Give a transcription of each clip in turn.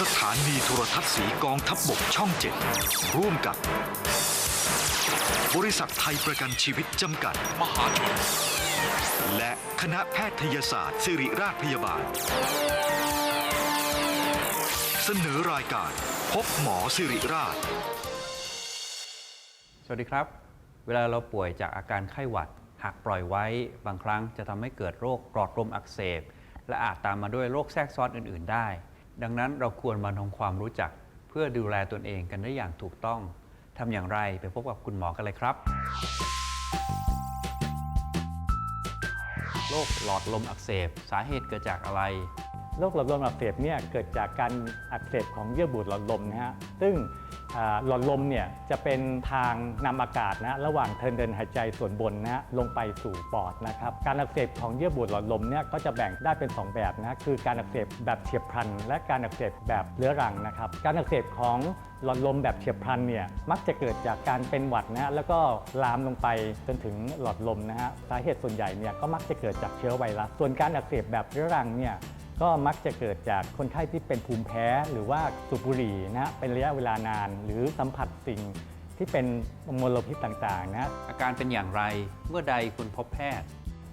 สถานีโทรทัศน์สีกองทัพบบกช่องเจ็ดร่วมกับบริษัทไทยประกันชีวิตจำกัด มหาชน และคณะแพทยศาสตร์ ศิริราชพยาบาล เสนอรายการพบหมอสิริราช สวัสดีครับ เวลาเราป่วยจากอาการไข้หวัด หากปล่อยไว้ บางครั้งจะทำให้เกิดโรคปลอดลมอักเสบ และอาจตามมาด้วยโรคแทรกซ้อนอื่น ๆ ได้ ดังนั้นเราควรมาทำความรู้จัก เพื่อดูแลตนเองกันได้อย่างถูกต้องทำอย่างไรไปพบกับคุณหมอกันเลยครับโรคหลอดลมอักเสบ สาเหตุเกิดจากอะไร โรคหลอดลมอักเสบเนี่ยเกิดจากการอักเสบของเยื่อบุหลอดลมนะฮะซึ่งหลอดลมเนี่ยจะเป็นทางนำอากาศนะระหว่างเทินเดินหายใจส่วนบนนะฮะลงไปสู่ปอดนะครับการอักเสบของเยื่อบุหลอดลมเนี่ยก็จะแบ่งได้เป็น 2 แบบนะคือการอักเสบแบบเฉียบพลัน และการอักเสบแบบเรื้อรังนะครับการอักเสบของหลอดลมแบบเฉียบพลันเนี่ยมักจะเกิดจากการเป็นหวัดนะฮะแล้วก็ลามลงไปจนถึงหลอดลมนะฮะสาเหตุส่วนใหญ่เนี่ยก็มักจะเกิดจากเชื้อไวรัสส่วนการอักเสบแบบเรื้อรังเนี่ย ก็มักจะเกิดจากคนไข้ที่เป็นภูมิแพ้หรือว่าสูบบุหรี่นะเป็นระยะเวลานาน หรือสัมผัสสิ่งที่เป็นมลพิษต่างๆนะอาการเป็นอย่างไรเมื่อใดคุณพบแพทย์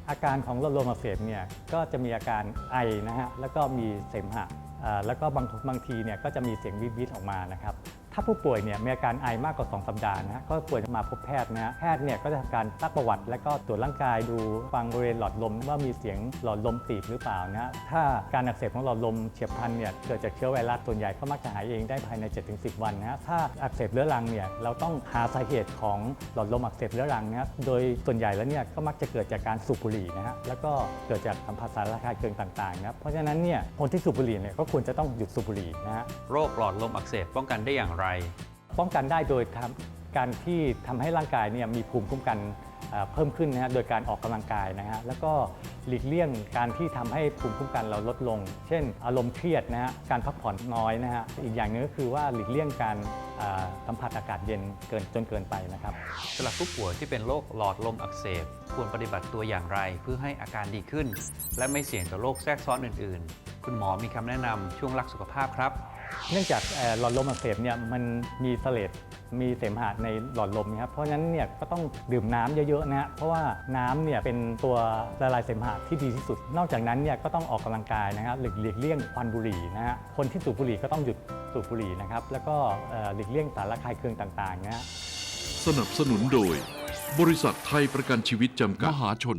อาการของหลอดลมอักเสบเนี่ยก็จะมีอาการไอนะฮะแล้วก็มีเสมหะอ่าแล้วก็บางบางทีเนี่ยก็จะมีเสียงวิบวิบออกมานะครับ ถ้าผู้ป่วยเนี่ยมีอาการไอมากกว่า 2 สัปดาห์นะฮะก็ควรจะมาพบแพทย์นะฮะแพทย์เนี่ยก็จะทำการซักประวัติ แล้วก็ตรวจร่างกายดูฟังบริเวณหลอดลมว่ามีเสียงหลอดลมตีบหรือเปล่านะฮะถ้าการอักเสบของหลอดลมเฉียบพลันเนี่ยเกิดจากเชื้อไวรัสส่วนใหญ่ก็มักจะหายเองได้ภายใน 7-10 วันนะฮะถ้าอักเสบเรื้อรังเนี่ยเราต้องหาสาเหตุของหลอดลมอักเสบเรื้อรังนะฮะโดยส่วนใหญ่แล้วเนี่ยก็มักจะเกิดจากการสูบบุหรี่นะฮะแล้วก็เกิดจากสัมผัสสารละคายเคืองต่างๆนะครับเพราะฉะนั้นเนี่ยคนที่สูบบุหรี่เนี่ยก็ควรจะต้องหยุดสูบบุหรี่นะฮะโรคหลอดลมอักเสบป้องกันได้อย่างไร ป้องกันได้โดยทำการที่ทำให้ร่างกายเนี่ยมีภูมิคุ้มกันเอ่อเพิ่มขึ้นนะฮะโดยการออกกำลังกายนะฮะแล้วก็หลีกเลี่ยงการที่ทำให้ภูมิคุ้มกันเราลดลง เช่น อารมณ์เครียดนะฮะการพักผ่อนน้อยนะฮะอีกอย่างหนึงก็คือว่าหลีกเลี่ยงการอ่าสัมผัสอากาศเย็นเกินจนเกินไปนะครับสำหรับผู้ป่วยที่เป็นโรคหลอดลมอักเสบควรปฏิบัติตัวอย่างไรเพื่อให้อาการดีขึ้น และไม่เสี่ยงต่อโรคแทรกซ้อนอื่น ๆ คุณหมอมีคำแนะนำช่วงรักสุขภาพครับ เนื่องจากเอ่อหลอดลมอักเสบเนี่ยมันมีเสลดมีเสมหะในหลอดลมนะครับเพราะฉะนั้นเนี่ยก็ต้องดื่มน้ำเยอะๆนะฮะเพราะว่าน้ำเนี่ยเป็นตัวละลายเสมหะที่ดีที่สุด นอกจากนั้นเนี่ยก็ต้องออกกำลังกายนะครับหลีกหลีกเลี่ยงควันบุหรี่นะฮะคนที่สูบบุหรี่ก็ต้องหยุดสูบบุหรี่นะครับแล้วก็เอ่อหลีกเลี่ยงสารละคายเคืองต่างๆนะฮะสนับสนุนโดย บริษัทไทยประกันชีวิตจำกัดมหาชน